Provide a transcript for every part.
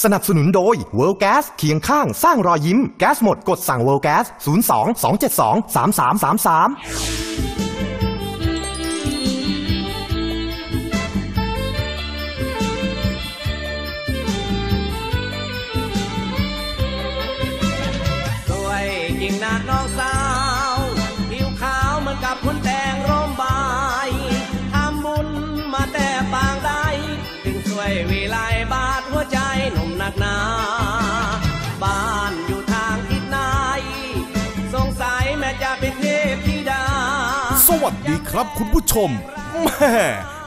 สนับสนุนโดย World Gas เคียงข้างสร้างรอยยิ้ม แก๊สหมดกดสั่ง World Gas 02 272 3333 วัสดีครับคุณผู้ชมแม่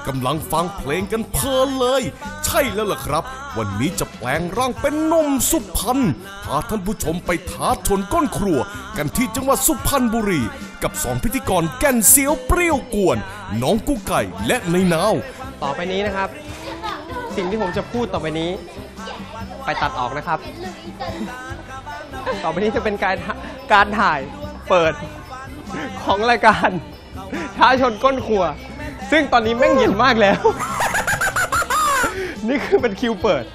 กำลังฟังเพลงกันเพลินเลย ใช่แล้วล่ะครับ วันนี้จะแปลงร่างเป็นนมสุพรรณพาท่านผู้ชมไปท้าชนก้นครัว กันที่จังหวัดสุพรรณบุรี กับสองพิธีกรแก่นเสียวเปรี้ยวกวน น้องกุ๊กไก่และในนาว ต่อไปนี้นะครับ สิ่งที่ผมจะพูดต่อไปนี้ ไปตัดออกนะครับ ต่อไปนี้จะเป็นการการถ่ายเปิดของรายการ ท้าชนก้นครัว ซึ่งตอนนี้แม่งเย็นมากแล้ว นี่คือเป็นคิวเปิด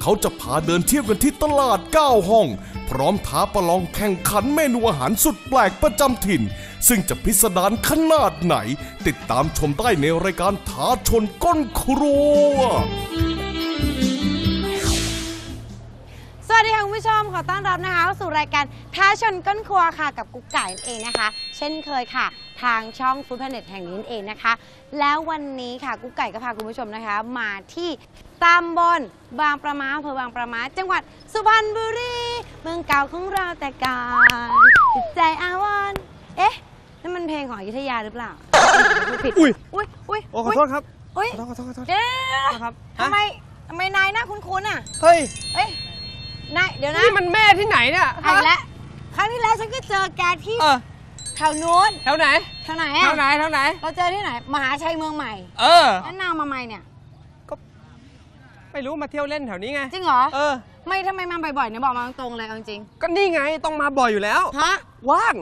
เขาจะพาเดินเที่ยวกันที่ตลาด 9 ห้อง พร้อมท้าประลองแข่งขันเมนูอาหารสุดแปลกประจำถิ่น ซึ่งจะพิสดารขนาดไหน ติดตามชมได้ในรายการท้าชนก้นครัว วัสดีค่ะคุณผู้ชมขอต้อนรับนะคะเข้าสู่รายการท้าชนก้นครัวค่ะ กับกุ๊กไก่นั่นเองนะคะ เช่นเคยค่ะ ทางช่องฟู้ดแพนเน็ตแห่งนี้นั่นเองนะคะ แล้ววันนี้ค่ะกุ๊กไก่ก็พาคุณผู้ชมนะคะ มาที่ตำบลบางประมาอำเภอบางประมา จังหวัดสุพรรณบุรีเมืองเก่าของเราแต่การจิตใจอาวรณ์เอ๊ะนั่นมันเพลงของอยุธยาหรือเปล่าพูดผิดอุ๊ยอุ้ยอุ้ยโอ้ขอโทษครับอุ้ยขอโทษขอโทษขอโทษเดี๋ยวๆๆๆนะครับทำไมทำไมนายหน้าคุ้นๆอะ เฮ้ย เอ้ย นายเดี๋ยวนะนี่มันแม่ที่ไหนเนี่ยเอาอีกแล้วครั้งที่แล้วฉันก็เจอแกที่เออแถวนู้นแถวไหนแถวไหนแถอะวไหนแถวไหน เราเจอที่ไหน มหาชัยเมืองใหม่เออ แล้วนางมาใหม่เนี่ย ไม่รู้มาเที่ยวเล่นแถวนี้ไง จริงเหรอ เออ ไม่ทำไมมาบ่อยๆเนี่ยบอกมาตรงๆเลยเอาจริงก็นี่ไงต้องมาบ่อยอยู่แล้วๆฮะว่าง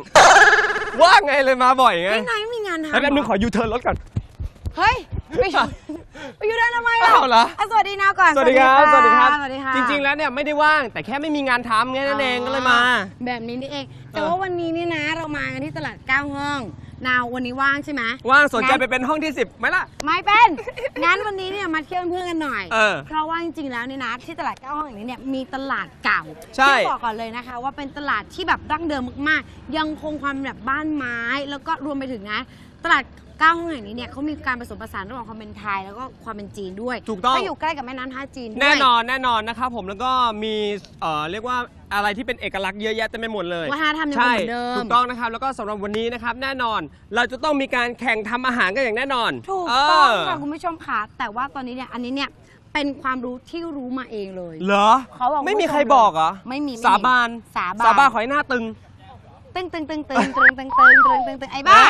ว่างไงเลยมาบ่อยไงไอ้นายไม่มีงานทำแล้วแป๊บนึงขอยูเทิร์นรถก่อน เฮ้ยไปอยู่ ไปอยู่ได้ทำไมล่ะอ้าวเหรอะสวัสดีนาวก่อนสวัสดีครับ สวัสดีครับ สวัสดีค่ะจริงๆ แล้วเนี่ยไม่ได้ว่างแต่แค่ไม่มีงานทำแค่นั้นเองก็เลยมา แบบนี้นี่เอง แต่เออว่าวันนี้นี่นะ เรามากันที่ตลาดเก้าห้อง นาววันนี้ว่างใช่ไหมว่างสนใจงั้ไปเป็นห้องที่ 10ไหมล่ะ ไม่เป็น งั้นวันนี้เนี่ยมาเที่ยวเป็นเพื่อนกันหน่อย เออเพราะว่าจริงๆ แล้วเนี่ยนะที่ตลาดเก้าห้องอย่างนี้เนี่ยมีตลาดเก่าใช่ ที่บอกก่อนเลยนะคะ ว่าเป็นตลาดที่แบบดั้งเดิมมากๆ ยังคงความแบบบ้านไม้ แล้วก็รวมไปถึงนะ ตลาดเก้าห้องแห่งนี้เนี่ยเขามีการผสมผสานระหว่างความเป็นไทยแล้วก็ความเป็นจีนด้วยถูกต้อง ก็อยู่ใกล้กับแม่น้ำท่าจีนด้วย แน่นอนแน่นอนนะครับผมแล้วก็มีเอ่อเรียกว่าอะไรที่เป็นเอกลักษณ์เยอะแยะเต็มไปหมดเลยวัฒนธรรมยังคงใช่เหมือนเดิมถูกต้องนะครับแล้วก็สำหรับวันนี้นะครับแน่นอน เราจะต้องมีการแข่งทำอาหารกันอย่างแน่นอนถูกต้องเค่ะคุณผู้ชมค่ะแต่ว่าตอนนี้เนี่ยอันนี้เนี่ยเป็นความรู้ที่รู้มาเองเลย เหรอเขาบอกไม่มีใครบอกเหรอไม่มีไม่มีสาบานสาบาน สาบานขอให้หน้าตึง ตึงตึงตึงตึงตึงตึงตึงตึงตึงตึงไอ้บ้า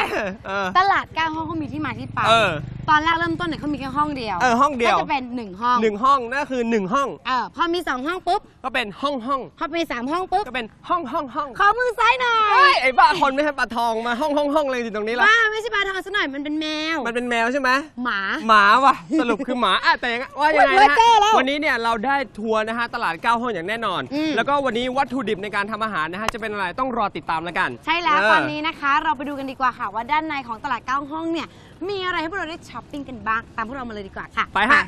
เออ ตลาดเก้าห้องเขามีที่มาที่ไปเออตอนแรกเริ่มต้นเนี่ยเขามีแค่ห้องเดียวเออห้องเดียว ก็จะเป็นหนึ่งห้องหนึ่งห้องนั่นคือหนึ่งห้อง เออพอมีสองห้องปุ๊บก็เป็นห้องห้องพอมีสามห้องปุ๊บก็เป็นห้องห้องห้องขอมือซ้ายหน่อเฮ้ยยไอ้บ้าคนไม่ใช่ปลาทองมาห้องห้องห้องเลยอยู่ตรงนี้ละบ้าไม่ใช่ปลาทองซะหน่อยมันเป็นแมวมันเป็นแมวใช่ไหม หมา หมาว่ะ สรุปคือหมาอะแต่ยังไงว่ายังไงนะเว้ยแก้แล้ววันนี้เนี่ยเราได้ทัวร์นะฮะตลาดเก้าห้องอย่างแน่นอน อืม แล้วก็วันนี้วัตถุดิบในการทำอาหารนะฮะจะเป็นอะไรต้องรอติดตามแล้วกันใช่แล้วเตอนนี้นะคะ เราไปดูกันดีกว่าค่ะว่าด้านในของตลาดเก้าห้องเนี่ยมีอะไรให้พวกเราได้ช้อปปิ้งกันบ้างตามพวกเรามาเลยดีกว่าค่ะไปฮะ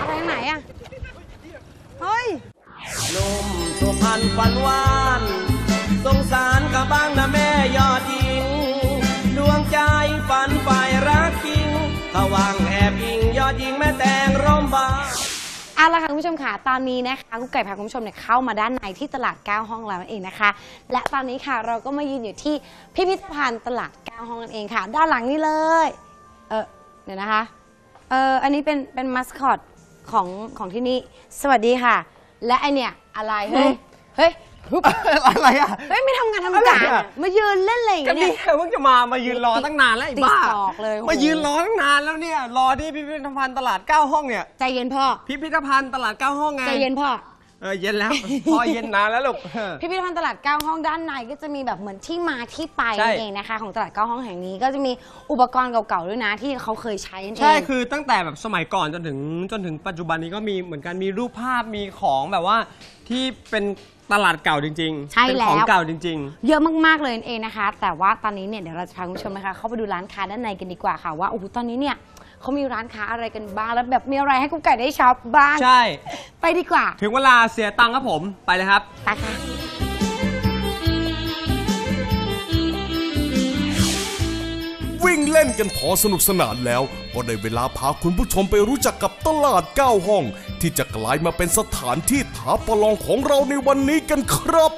อะไรไหนอะเฮ้ยหนุ่มสุพรรณฝันหวาน สงสารกับบ้างนะแม่ยอดหญิงด ละค่ะคุณผู้ชมค่ะตอนนี้นะคะกุ๊กไก่พาคุณผู้ชมเนี่ยเข้ามาด้านในที่ตลาดเก้าห้องแล้วนั่นเองนะคะ และตอนนี้ค่ะเราก็มายืนอยู่ที่พิพิธภัณฑ์ตลาดเก้าห้องนั่นเองค่ะ ด้านหลังนี้เลย เออเดี๋ยวนะคะ เอออันนี้เป็นเป็นมัสคอตของของที่นี่ สวัสดีค่ะ และไอเนี่ยอะไรเฮ้ย เฮ้ย อะไรอะ เฮ้ยไม่ทำงานทำการอะไรอะอะมายืนเล่นอะไรอย่างก็เงี้ยนี่เนี่ย เพิ่งจะมามายืนรอตั้งนานแล้วไอ้ติดบ้าศอกเลยโอ้โห มายืนรอตั้งนานแล้วเนี่ย รอที่พิพิธภัณฑ์ตลาดเก้าห้องเนี่ย ใจเย็นพ่อ พิพิธภัณฑ์ตลาดเก้าห้องไงใจเย็นพ่อ เออเย็นแล้ว พอเย็นนานแล้วลูกเออพิพิธภัณฑ์ตลาดเก้าห้องด้านในก็จะมีแบบเหมือนที่มาที่ไปใช่ นั่นเองนะคะ ของตลาดเก้าห้องแห่งนี้ก็จะมีอุปกรณ์เก่าๆด้วยนะที่เขาเคยใช้นั่นเอง ใช่คือตั้งแต่แบบสมัยก่อนจนถึงจนถึงปัจจุบันนี้ก็มีเหมือนกันมีรูปภาพมีของแบบว่าที่เป็น ตลาดเก่าจริงๆ ใช่เป็นแล้ว ของเก่าจริง เยอะมากๆเลยนั่นเองนะคะ แต่ว่าตอนนี้เนี่ยเดี๋ยวเราจะพาคุณผู้ชมนะคะเข้าไปดูร้านค้าด้านในกันดีกว่าค่ะว่าโอ้โหตอนนี้เนี่ยเขามีร้านค้าอะไรกันบ้างแล้วแบบมีอะไรให้กุ๊กไก่ได้ช็อปบ้างๆ ใช่ ไปดีกว่าถึงเวลาเสียตังค์ครับผม ไปเลยครับ ไปค่ะ วิ่งเล่นกันพอสนุกสนานแล้ว ก็ได้เวลาพาคุณผู้ชมไปรู้จักกับตลาดเก้าห้อง ที่จะกลายมาเป็นสถานที่ท้าประลองของเราในวันนี้กันครับ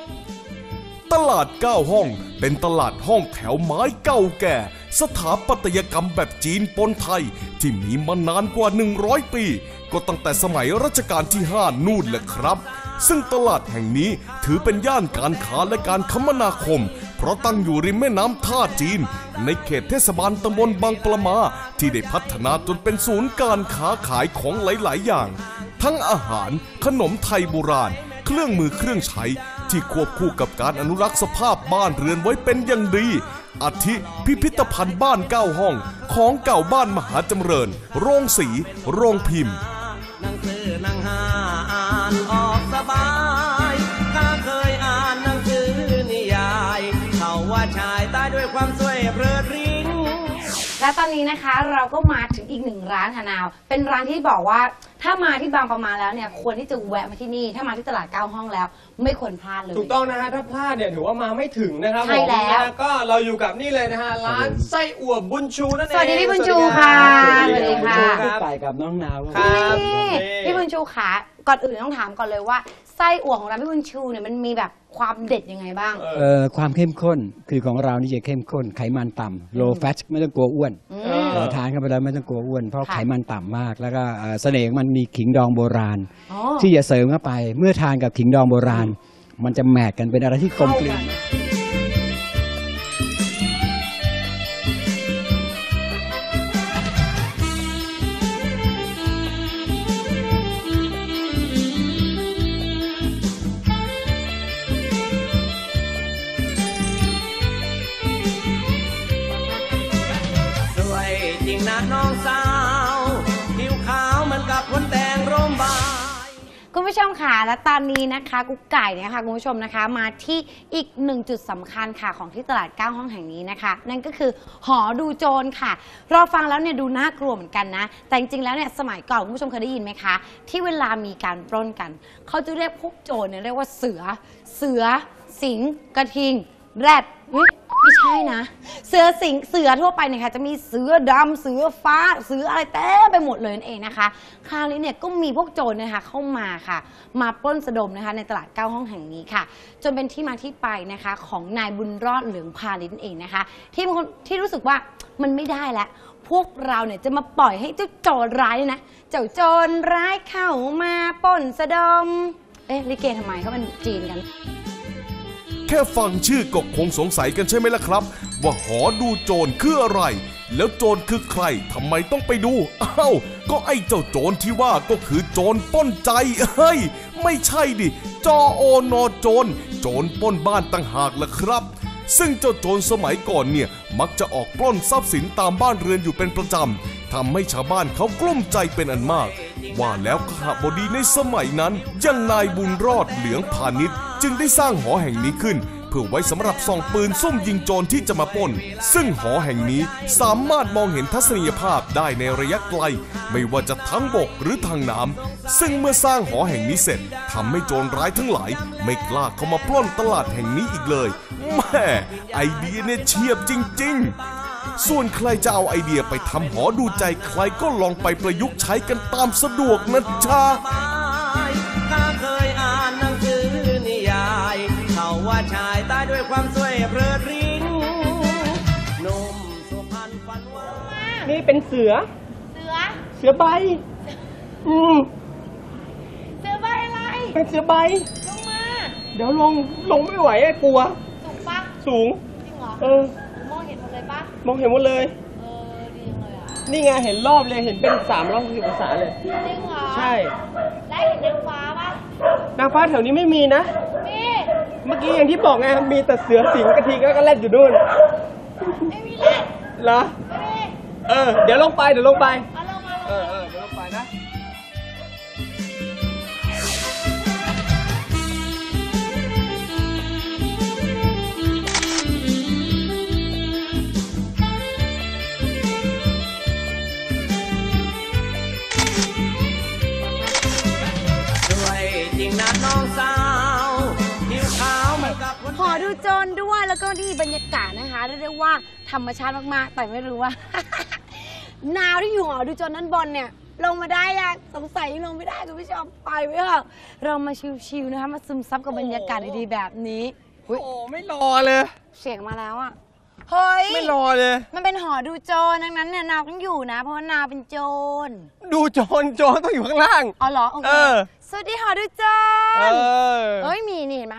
ตลาดเก้าห้องเป็นตลาดห้องแถวไม้เก่าแก่ สถาปัตยกรรมแบบจีนปนไทย ที่มีมานานกว่า 100 ปี ก็ตั้งแต่สมัยรัชกาลที่ 5 นู่นแหละครับ ซึ่งตลาดแห่งนี้ถือเป็นย่านการค้าและการคมนาคม เพราะตั้งอยู่ริมแม่น้ำท่าจีน ในเขตเทศบาลตำบลบางปลามา ที่ได้พัฒนาจนเป็นศูนย์การค้าขายของหลาย ๆ อย่าง ทั้งอาหารขนมไทยโบราณ เครื่องมือเครื่องใช้ ที่ควบคู่กับการอนุรักษ์สภาพบ้านเรือนไว้เป็นอย่างดีอาทิพิพิธภัณฑ์บ้านเก้าห้อง ของเก่าบ้านมหาจำเริญ โรงสี โรงพิมพ์นังเธอนังหาอ่านออกสบาย และตอนนี้นะคะเราก็มาถึงอีกหนึ่งร้านค่ะนาว เป็นร้านที่บอกว่าถ้ามาที่บางประมาณแล้วเนี่ยควรที่จะแวะมาที่นี่ ถ้ามาที่ตลาดเก้าห้องแล้ว ไม่ควรพลาดเลย ถูกต้องนะฮะถ้าพลาดเนี่ยถือว่ามาไม่ถึงนะครับใช่ผมแล้ว นะฮะก็เราอยู่กับนี่เลยนะฮะร้านไส้อั่วบุญชูนั่นเองสวัสดีพี่บุญชูค่ะสวัสดีสวัสดีค่ะครับ ไปกับน้องนาว ครับนี่ พี่บุญชูขาก่อนอื่นต้องถามก่อนเลยว่า ไส้อั่วของร้านพี่บุญชูเนี่ยมันมีแบบความเด็ดยังไงบ้าง เอ่อความเข้มข้นคือของเรานี่จะเข้มข้นไขมันต่ำ low fat ไม่ต้องกลัวอ้วนอืเอมอเอ่อทานเข้าไปแล้วไม่ต้องกลัวอ้วนเพราะค่ะไขมันต่ำมาก แล้วก็เอ่อเสน่ห์ของมันมีขิงดองโบราณ อ๋อ ที่จะเสริมเข้าไป เมื่อทานกับขิงดองโบราณ มันจะแมทกันเป็นอะไรที่กลมกลืนส คุณผู้ชมค่ะและตอนนี้นะคะ กุ๊กไก่เนี่ยค่ะคุณผู้ชมนะคะมาที่อีกหนึ่งจุดสำคัญค่ะของที่ตลาดเก้าห้องแห่งนี้นะคะ นั่นก็คือหอดูโจรค่ะ เราฟังแล้วเนี่ยดูน่ากลัวเหมือนกันนะ แต่จริงๆแล้วเนี่ยสมัยก่อนคุณผู้ชมเคยได้ยินไหมคะ ที่เวลามีการปล้นกัน เขาจะเรียกพวกโจรเนี่ยเรียกว่าเสือ เสือ สิงห์กระทิง แรดอุ๊ย ไม่ใช่นะ เสือสิงเสือทั่วไปเนี่ยค่ะจะมีเสือดำเสือฟ้า เสืออะไรเต็มไปหมดเลยนั่นเองนะคะ คราวนี้เนี่ยก็มีพวกโจรเนยนะคะเข้ามาค่ะ มาปล้นสะดมนะคะในตลาดเก้าห้องแห่งนี้ค่ะ จนเป็นที่มาที่ไปนะคะของนายบุญรอดเหลืองพาลินเองนะคะ ที่บางคนที่รู้สึกว่ามันไม่ได้แล้ว พวกเราเนี่ยจะมาปล่อยให้เจ้าโจรร้ายเนี่ยนะ เจ้าโจรร้ายเข้ามาปล้นสะดม เอ๊ะลิเกทำไมเขาเป็นจีนกัน แค่ฟังชื่อก็คงสงสัยกันใช่ไหมล่ะครับ ว่าหอดูโจรคืออะไร แล้วโจรคือใครทำไมต้องไปดูอ้าวก็ไอ้เจ้าโจรที่ว่าก็คือโจรป้นใจเฮ้ย ไม่ใช่ดิจอโอนอโจรโจรป้นบ้านต่างหากล่ะครับซึ่งเจ้าโจรสมัยก่อนเนี่ย มักจะออกปล้นทรัพย์สินตามบ้านเรือนอยู่เป็นประจำทำให้ชาวบ้านเขากลุ้มใจเป็นอันมาก ว่าแล้วขหบดีในสมัยนั้นยังนายบุญรอดเหลืองพาณิชย์จึงได้สร้างหอแห่งนี้ขึ้น เพื่อไว้สำหรับส่องปืนซุ่มยิงโจรที่จะมาปล้น ซึ่งหอแห่งนี้สามารถมองเห็นทัศนียภาพได้ในระยะไกล ไม่ว่าจะทั้งบกหรือทางน้ำซึ่งเมื่อสร้างหอแห่งนี้เสร็จทำให้โจรร้ายทั้งหลาย ไม่กล้าเข้ามาปล้นตลาดแห่งนี้อีกเลยแม่ไอเดียเนี่ยเฉียบจริง ๆ ส่วนใครจะเอาไอเดียไปทำหอดูใจใครก็ลองไปประยุกต์ใช้กันตามสะดวกนะจ๊ะบายข้าเคยอ่านหนังสือนิยายเขาว่าชายตายด้วยความสวยเพลิดพริ้งหนุ่มสุพรรณฝันว่านี่เป็นเสือ เสือ เสือใบ อืมเสือใบอะไร เป็นเสือใบ ลงมา เดี๋ยวลง ลงไม่ไหวอะกลัว สูงปะสูง จริงเหรอ เออมองเห็นห มดเลยปะมองเห็นหมดเลย เออดีจังเลยอะนี่ไงเห็นรอบเลยเห็นเป็น3ามร้อยสิบองศาเลย จริงเหรอใช่ได้เห็นนางฟ้าปะนนางฟ้าแถวนี้ไม่มีนะเมื่อกี้อย่างที่บอกไงมีแต่เสือสิงกระทิงแล้วก็แรดอยู่นู่นไม่มีแรดเหรอเออเดี๋ยวลงไปเดี๋ยวลงไป เออเออเดี๋ยวลงไป คุณหอดูโจรด้วยแล้วก็นี่บรรยากาศนะคะเรียกได้ว่าธรรมชาติมากๆ แต่ไม่รู้ว่า นาวที่อยู่หอดูโจรด้านบนเนี่ย ลงมาได้ยังสงสัยยังลงไม่ได้คุณผู้ชมไปไว้เถอะเรามาชิวๆนะคะมาซึมซับกับบรรยากาศดีๆแบบนี้อุ๊ยโอ้ไม่รอเลย เสียงมาแล้วอะเฮ้ยไม่รอเลย มันเป็นหอดูโจรดังนั้นเนี่ยนาวต้องอยู่นะ เพราะว่านาวเป็นโจร ดูโจรโจรต้องอยู่ข้างล่าง อ๋อเหรอโอเคเออ สวัสดีหอดูโจเอรอเอ้ยมีนี่เห็นไหม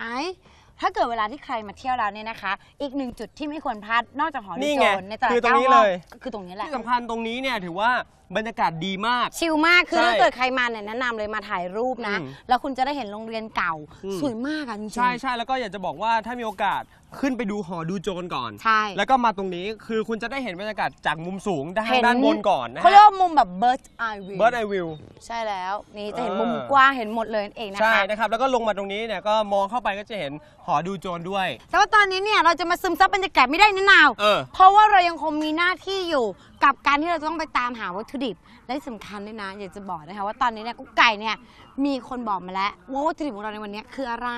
ถ้าเกิดเวลาที่ใครมาเที่ยวแล้วเนี่ยนะคะ อีกหนึ่งจุดที่ไม่ควรพลาดนอกจากหอดูนี่โจไงรในตลาดคือตรงนี้ก้าห้เลย คือตรงนี้แหละ ที่สำคัญตรงนี้เนี่ยถือว่า บรรยากาศดีมาก ชิลมากคือใช่ถ้าเกิดใครมาเนี่ยแนะนำเลยมาถ่ายรูปนะ อืมแล้วคุณจะได้เห็นโรงเรียนเก่า อืม สวยมากอะจริงๆ ใช่ใช่แล้วก็อยากจะบอกว่าถ้ามีโอกาสขึ้นไปดูหอดูโจรก่อน ใช่ แล้วก็มาตรงนี้คือคุณจะได้เห็นบรรยากาศจากมุมสูงด้านเห็นด้านบนก่อนนะเขาเรียกว่ามุมแบบ bird eye view เบิร์ดไอวิว ใช่แล้วนี่จะเห็นเออ มุมกว้างเห็นหมดเลยนั่นเองนะคะใช่นะครับ แล้วก็ลงมาตรงนี้เนี่ยก็มองเข้าไปก็จะเห็นหอดูโจรด้วย แต่ว่าตอนนี้เนี่ยเราจะมาซึมซับบรรยากาศไม่ได้นะนาวเออเพราะว่าเรายังคงมีหน้าที่อยู่กับการที่เราจะต้องไปตามหาวัตถุดิบและที่สำคัญด้วยนะ อยากจะบอกนะคะว่าตอนนี้เนี่ยกุ๊กไก่เนี่ยมีคนบอกมาแล้วว่าวัตถุดิบของเราในวันนี้คืออะไร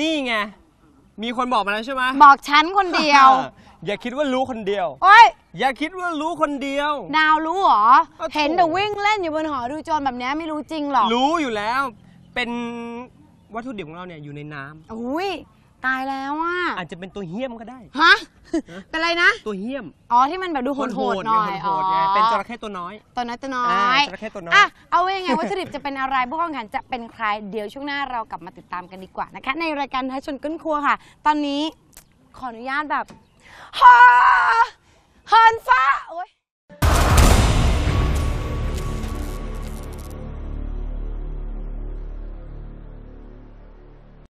นี่ไง มีคนบอกมาแล้วใช่ไหมบอกฉันคนเดียว อย่าคิดว่ารู้คนเดียว โอ้ยอย่าคิดว่ารู้คนเดียว นาวรู้เหรอ ก็ถูก เห็นแต่วิ่งเล่นอยู่บนหอดูโจรแบบเนี้ยไม่รู้จริงหรอกรู้อยู่แล้ว เป็นวัตถุดิบของเราเนี่ยอยู่ในน้ำอุ้ย ตายแล้วอะอาจจะเป็นตัวเหี้ยมก็ได้ ฮะเป็นอะไรนะ ตัวเหี้ยมอ๋อที่มันแบบดูโหดๆหน่อยโหดๆไงเป็นจระเข้ตัวน้อย ตัวน้อยตัวน้ออ่ายจระเข้ตัวน้อย อะเอาไว้ยังไงวัตถุดิบจะเป็นอะไรผู้แข่งขันจะเป็นใครเดี๋ยวช่วงหน้าเรากลับมาติดตามกันดีกว่านะคะ ในรายการท้าชนก้นครัวค่ะ ตอนนี้ขออนุญาตแบบฮาเฮินฟ้าโอ๊ย